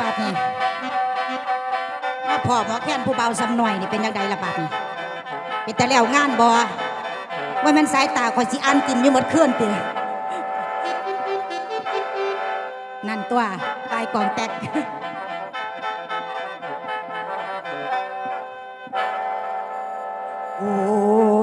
บาดนี้มาพ่อหมอแค้นผู้เบาสำหน่อยนี่เป็นยังไงละบาดนี้เป็นแต่แล้วงานบ่ว่ามันสายตาคอยสิอ่านกินอยู่หมดเคลื่อนตินั่นตัวตายกองแตกโอ้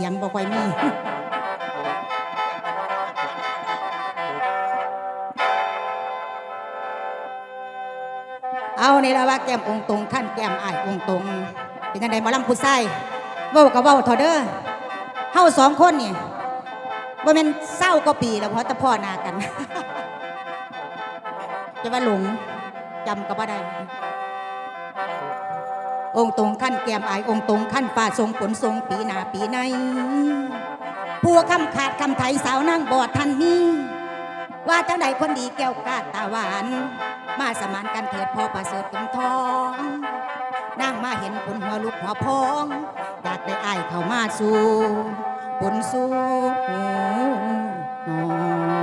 สียงบ่ค่อยมีเอานี่ละว่าแก้มองตรงขั้นแก้มอ้ายองตรงเป็นจังได๋มาลำผู้ชายเว้าก็เว้าเถอเด้อเฮาสองคนนี่บ่แม่นเศร้าก็ปีแล้วเพราะแต่พ่อนากันจะว่าหลงจำก็บ่ได้ องค์ตรงขั้นแก้มอายองค์ตรงขั้นป่าทรงผลทรงปีนาปีในผัวคำขาดคำไทยสาวนั่งบอดทันมีว่าจังใดคนดีแก้วกาตาหวาน มาสมานกันเถิดพอประเสริฐเป็นทองนั่งมาเห็นผลหัวลุกหัวพองอยากได้อายเข้ามาสู่ผลสู่น้อ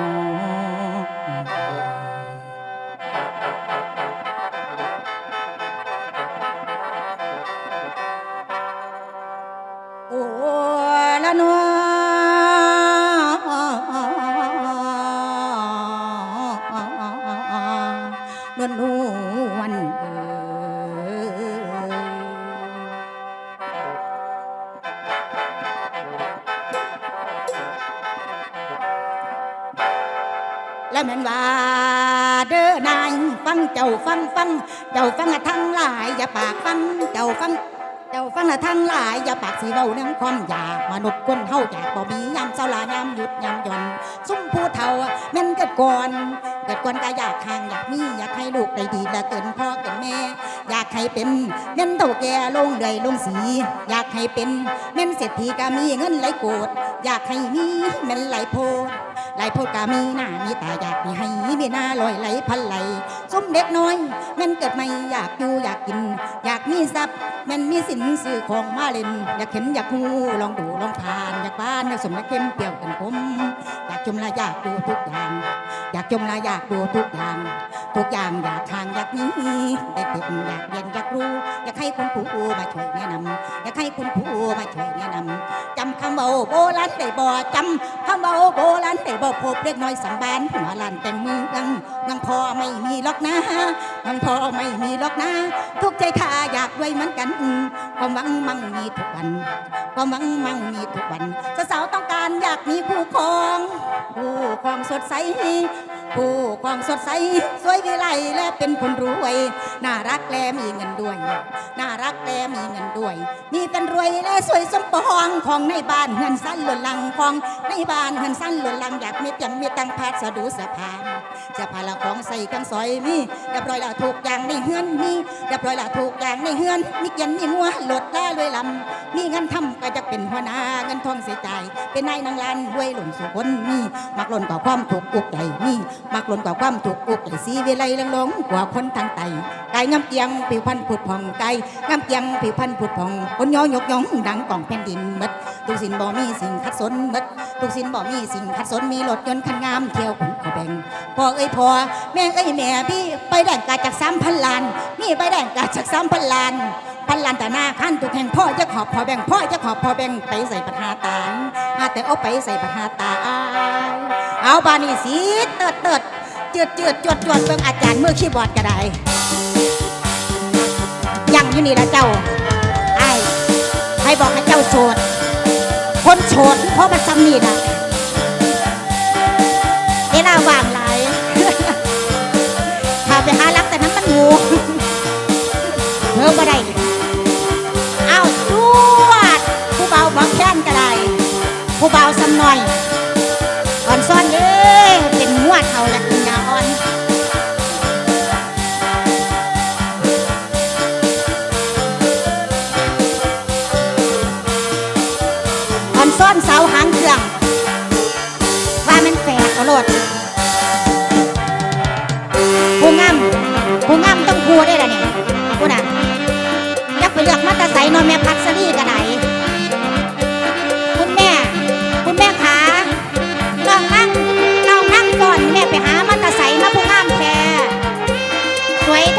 เด้อนายฟังเจ้าฟังฟังเจ้าฟังอะทั้งหลายอย่าปากฟังเจ้าฟังเจ้าฟังละทั้งหลายอย่าปากสีเว้าเรื่องความอยากมนุษย์คนเฮาอยากบ่มียามเศร้าลายามหยุดยามหย่อนซุ่มผู้เฒ่าแม่นเกิดก่อนเกิดก่อนก็อยากห่างอยากมีอยากให้ลูกได้ดีและเกินพ่อเกินแม่อยากให้เป็นแม่นเท่าแก่ลงเดือยลงสี อยากให้เป็นแม่นเศรษฐีก็มีเงินไหลโกดอยากให้มีแม่นไหลโพด ไหลโพดก็มีหน้ามีตาอยากมีให้มีหน้าลอยไหลพันไหลส้มเด็กน้อยแม่นเกิดไม่อยากอยู่อยากกิน อยากมีทรัพย์แม่นมีสินซื้อของมาเล่นอยากเห็นอยากหูลองดูลองผ่านอยากบ้านอยากสมอยากเข้มเปรี้ยวกันผมอยากชมละอยากดูทุกอย่าง อยากชมละอยากดูทุกอย่าง ทุกอย่างอยากทางอยากมีเด็กๆอยากเรียนอยากรู้อยากให้คุณครูมาช่วยแนะนำอยากให้คุณครูมาช่วยแนะนำจำคำเบาโบราณได้บ่จำ คำเบาโบราณได้บ่พบเล็กน้อยสังบานหัวลานเต็มมืองเมืองพอไม่มีหรอกนะเมืองพอไม่มีหรอกนะ ทุกใจข้าอยากด้วยเหมือนกันความหวังมั่งมีทุกวันความหวังมั่งมีทุกวันสาวต้องการอยากมีคู่ครองคู่ครองสดใสผู้ความสดใส สวยวิไลและเป็นคนรวย น่ารักและมีเงินด้วย น่ารักและมีเงินด้วย มีเป็นรวยและสวยสมปองของในบ้านเงินสั้นหล่นลังของในบ้านเงินสั้นหล่นลังอยากมีเตียงมีตังพัดสะดูเสะพานจะพาละของใส่กังซอยมีเรียบร้อยละถูกอย่างในเฮือนมีเรียบร้อยละถูกอย่างในเฮือนมีเกียนมีงัวหลดล่ารวยลำมีเงินทำก็จะเป็นหัวหน้าเงินทองเสียใจเป็นนายนางลานรวยหล่นสุคนมีมักหล่นกว่าความถูกอุกใจมีมักหล่นกว่าความถูกอกไหลสีวิไลเลังหลงกว่าคนทางไตไก่งามเกียงผิวพันธุ์ผุดผ่องไก่งามเกียงผิวพันธุ์ผุดผ่องคนย่อยกย่องดังกล่องแผ่นดินหมด ทุกสินบ่มีสิ่งขัดสนหมดทุกสินบ่มีสิ่งขัดสนมีรถยนต์คันงามเที่ยวขุนเขาแบ่งพ่อเอ้ยพ่อแม่เอ้ยแม่พี่ไปแดงกาจากสามพันล้านมี่ไปแดงกาจากสามพันล้านพันล้านแต่หน้าขั้นทุกแห่งพ่อจะขอบพ่อแบ่งพ่อจะขอบพ่อแบ่งไปใส่ปัญหาตาอาแต่เอาไปใส่ปัญหาตาเอาบานี่สีเติดเติดจืดจืดจวดจวดเบิ่งอาจารย์มือคีย์บอดก็ได้ยังอยู่นี่ละเจ้าไอ้ใครบอกให้เจ้าโสด คนโฉดเพราะมันซ้ำนี่นะเวลาว่างหลายพาไปหารักแต่นั้นมันงูเพิ่มมาได้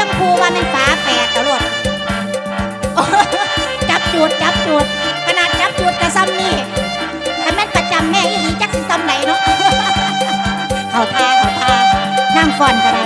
งครูว่ามันฝาแฝดตลอดจับจุดจับจุด ขนาดจับจุดกระซ้ำนี่ถ้าแม่ประจำแม่ยี่หีจักสิซ้ำไหนเนาะเขาทาเขาทานั่งฟอนก็ไร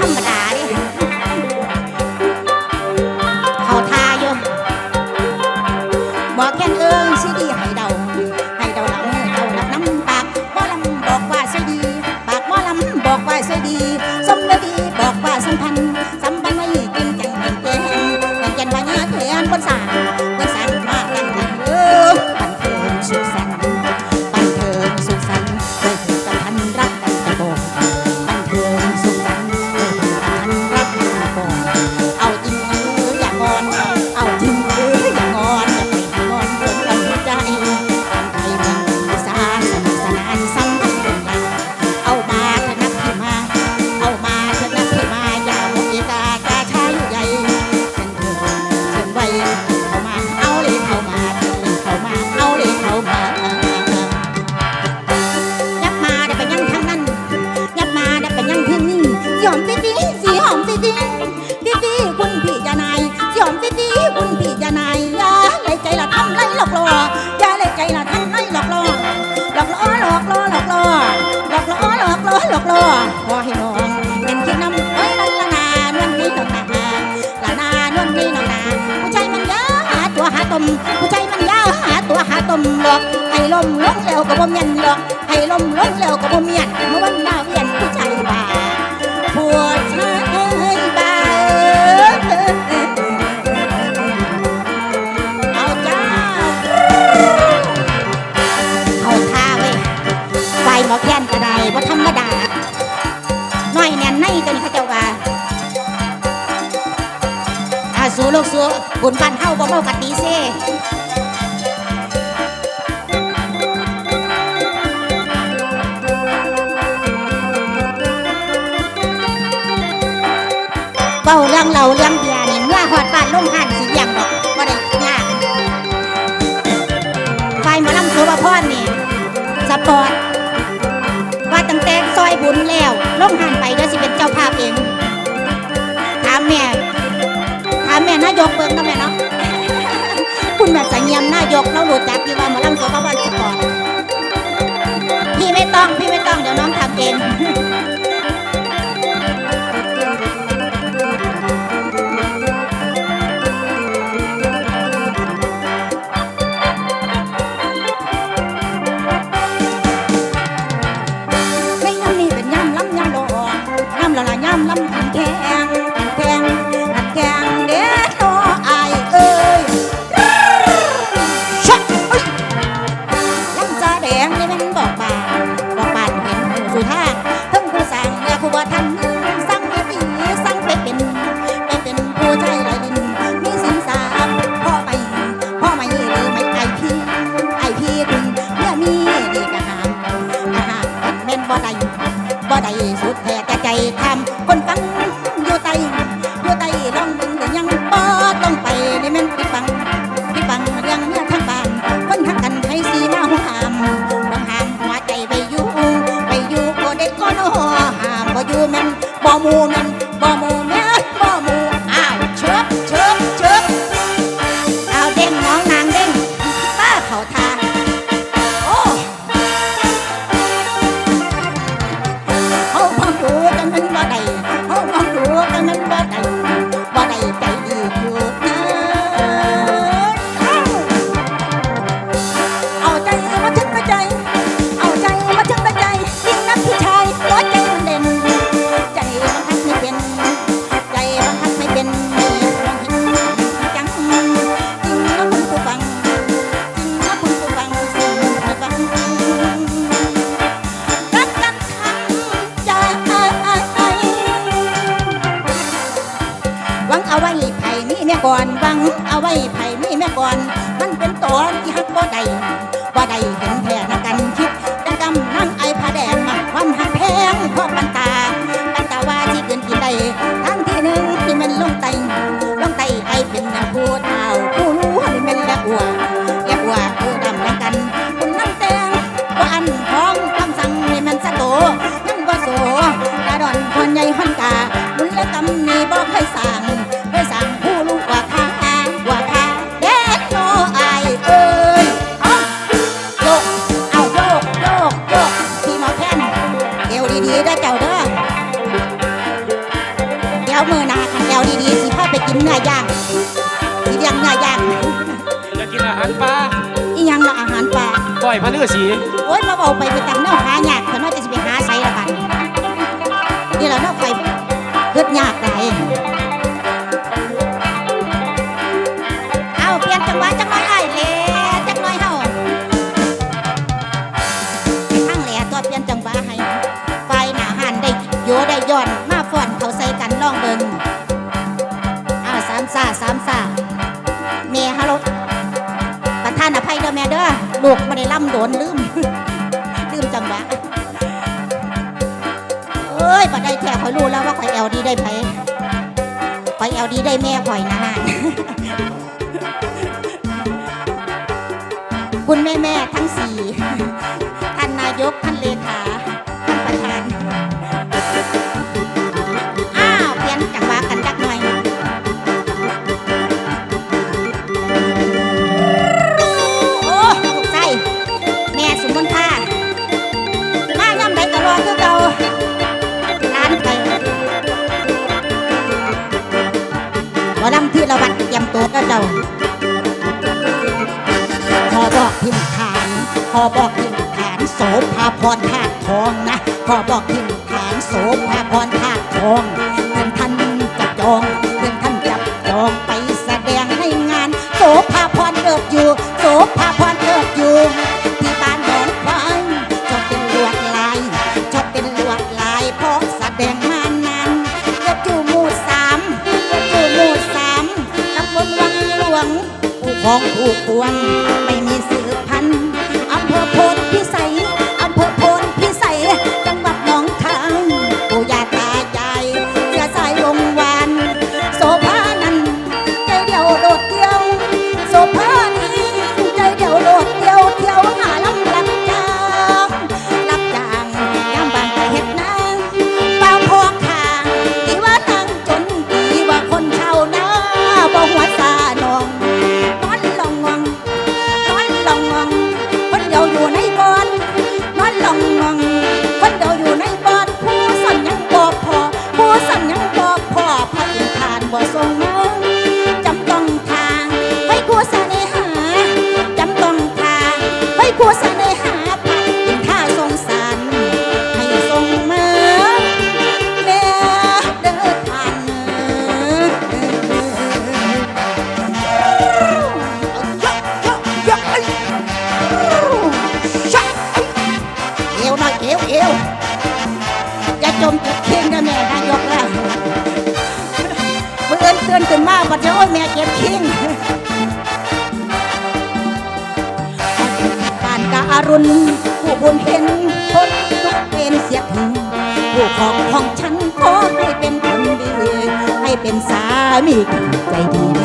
ธรรมดา หลอกล่อขอให้นองเป็นคิดน้ำเอ้ยน้องละนานวลนี้นองนาละนานวลนี้นองนาผู้ชายมันยาวหาตัวหาตมผู้ชายมันยาวหาตัวหาตมหลอกให้ลมลงแล้วก็บ่มียนหลอกให้ลมลงแล้วก็บ่มียนเมื่อวันดาวเวียนผู้ชายว่าปวชา ลกสวงบุญบันเฮาบ่เมากันดีเซ่เป้าเรื่องเราเรื่องเบียนี่เมื่อหอดบ้านลงหันสิเลี้งบอกบ่ได้ยากไฟหมอลำโซบะพอนนี่สปอร์ตว่าตั้งแต่ซอยบุญแล้วลงหันไปเดี๋ยวสิเป็นเจ้าภาพเอง แม่นายกเบิกงนะแม่เนาะคุณแม่สังเยียมนายกเราหลุดจากที่ว่ามาลังสซกวันสปอร์ตพี่ไม่ต้องพี่ไม่ต้องเดี๋ยวน้องทำเอง บ่ได้บ่ได้สุดแท้แต่ใจทำคนฟัง โอ๊ยเราเอาไปไปตังเน่าหายากเถอะน่าจะสิไปหาใส่ละบันนี่เราเน่าไปเกิดยากไหนเอาเปลี่ยนจังหวะจังหวะไอ้เล่จังน้อยเฮาทั้งแหล่ตัวเปลี่ยนจังหวะให้ไปหนาหันได้โยได้ย้อนมาฟ้อนเขาใส่กันล่องเบิงเอาสามซาสามซาเมฮัลโหลประธานอภัยเด้อแม่เด้อลูกไม่ได้ล่ำโดนหรือ อ้ยบ่ได้แท้ข่อยรู้แล้วว่าข่อยแอลดีได้ไผข่อยแอลดีได้แม่ข่อยนะคุณแม่แม่ทั้งสี่ ก็เจ้ขอบอกพิมฐาน ขอบอกพิมฐานโสภาพรธาตุทองนะ ขอบอกพิมฐานโสภา หมีใจดี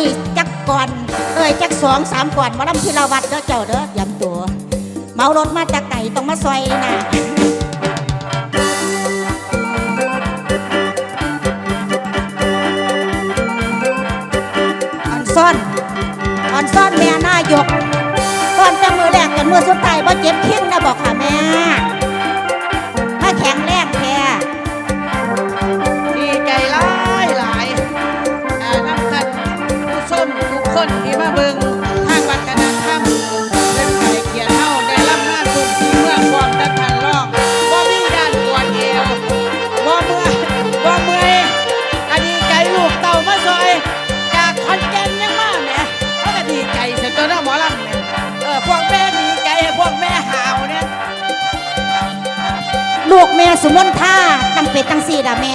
นี้จักก่อน เอ้ยจักสองสามก่อนมอลำที่ละวันเด้อเจ้าเด้อย้ำตัว เมารถมาจากไก่ต้องมาซอยนะอ่อนซ่อนอ่อนซ่อนแม่หน้ายกก่อนจะมือแรกกันมือสุดท้ายบ่เจ็บเคียงนะบอกค่ะแม่มาแข็ง คนที่มาเบิ่งทางวัฒนธรรมเรื่องไทยเขียนเฮาได้รับงานทุนที่เมืองความตะทันร้องบ่มีด้านปวดเอวบ่เมื่อยบ่เมื่อยก็ดีใจลูกเต่ามาซอย จากขอนแก่นยังมาแหมเขาก็ดีใจเสียตัวน้าหมอลำเนี่เออพวกแม่ดีใจพวกแม่หาวเนี่ย ลูกแม่สุมนท่าตั้งเป็ดตั้งสี่ละแม่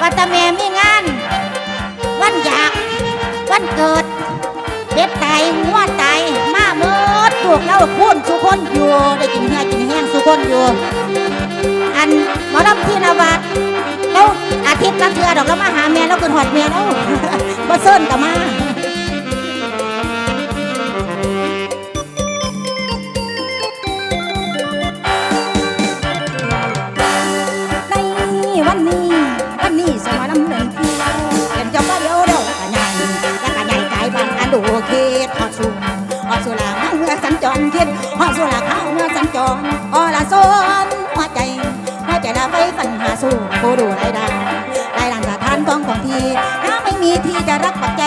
ว่าแต่แม่มีงานวัน คนอยู่ได้กินเนื้อกินแห้งสุคนอยู่ อันหมอลำที่นวัดแล้วอาทิตย์ละเทือดอกแล้วมาหาแม่แล้วกินหอดแม่แล้วมาเซินกับมา เทียนฮอดสุราข้างเมื่อสัญจรอละโซนหัวใจหัวใจละไปฝันหาสู่ผู้ดูไรดังไรดังสถานของของทีถ้าไม่มีที่จะรักปักใจ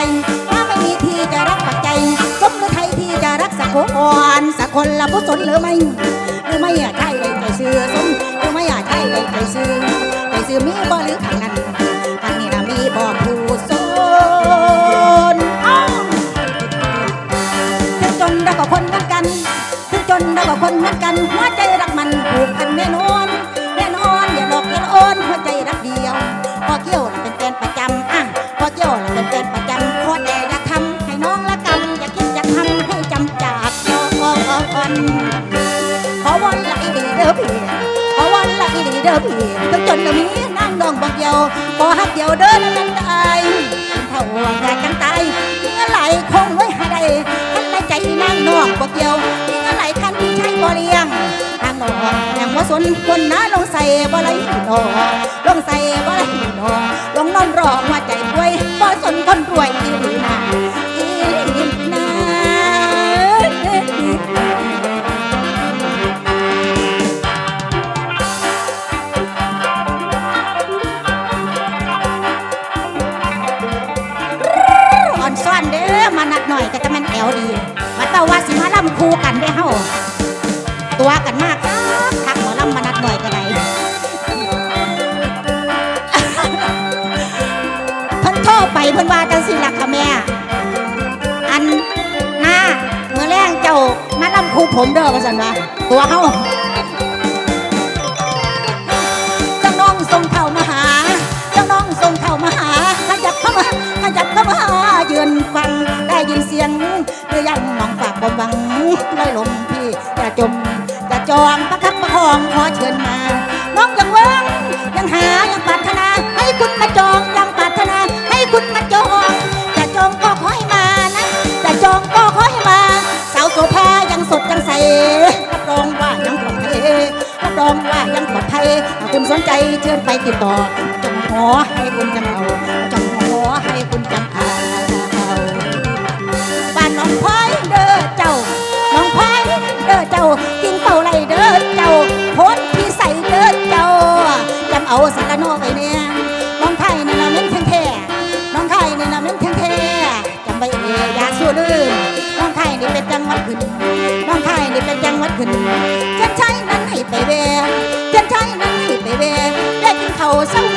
ถ้าไม่มีที่จะรักปักใจสมหรือไทยที่จะรักสักคนสักคนละผู้สนหรือไม่หรือไม่อยากใช่เลยใจซื้อสมหรือไม่อยากใช่เลยใจซื้อใจซื้อมีบ่หรือขังนั้นขังนี้นะมีบ่ คนเหมือนกันหัวใจรักมันผูกพันแน่นอนแน่นอนอย่าหลอกอย่าละอ้อนหัวใจรักเดียวพอเกี่ยวเป็นแฟนประจำอะพอเกี่ยวเป็นแฟนประจำขอแต่อย่าทำให้น้องละกันอย่าคิดอย่าทำให้จำจากย้อนขอวันละอีดีเด้อพี่ขอวันละอีดีเด้อพี่ถึงจนจะมีนั่งดองบักเดียวขอฮักเดียวเด้อแล้วกันตายเท่าแก่กันตายเมื่อไหลคงไว้ให้ได้ท่านในใจนั่งนอกบักเดียวเมื่อไหลท่ บ่เลี้ยงทางนอกอย่างว่าสนคนน้าลงใส่บ่ไหลนอลงใส่บ่ไหลนอลงนอนรอหัวใจป่วยบ่สนคนรวยอีหลีนาอีหลีนาอ่อนซ่อนเด้อมานัดหน่อยก็จะแม่นแอวดีมาเต้าว่าสิมาล่ำคู่กันได้เฮา ไปเพิ่นว่าจังสิล่ะค่ะแม่ อันหน้าเมื่อแรงเจ้ามาล่ำคูผมเด้อว่าซั่นว่าตัวเฮาเจ้าน้องส่งเข้ามาหา เจ้าน้องส่งเข้ามาหาขยับเข้ามาขยับเข้ามายืนฟังได้ยินเสียงหรือยังน้องฝากความหวังลอยลมพี่อย่าจมอย่าจองประคับประคองขอเชิญมา ติดต่อจงหอให้คุณจำเอาจงหอให้คุณจำเอาบ้านน้องพลอยเด้อเจ้า น้องพลอยเด้อเจ้ากินเป่าไรเด้อเจ้าโพนพี่ใส่เด้อเจ้าจำเอาสารนอไปเนี่ยน้องไทยนี่นะเม้นแท้น้องไทยนี่นะเม้นแท้จำไว้เอยอย่าสู้ลืมน้องไทยนี่เป็นจังหวัดขึ้นน้องไทยนี่เป็นจังหวัดขึ้นเจ้าชายนั้นให้ไปแวเจ้าชายนั้นให้ไปแว ได้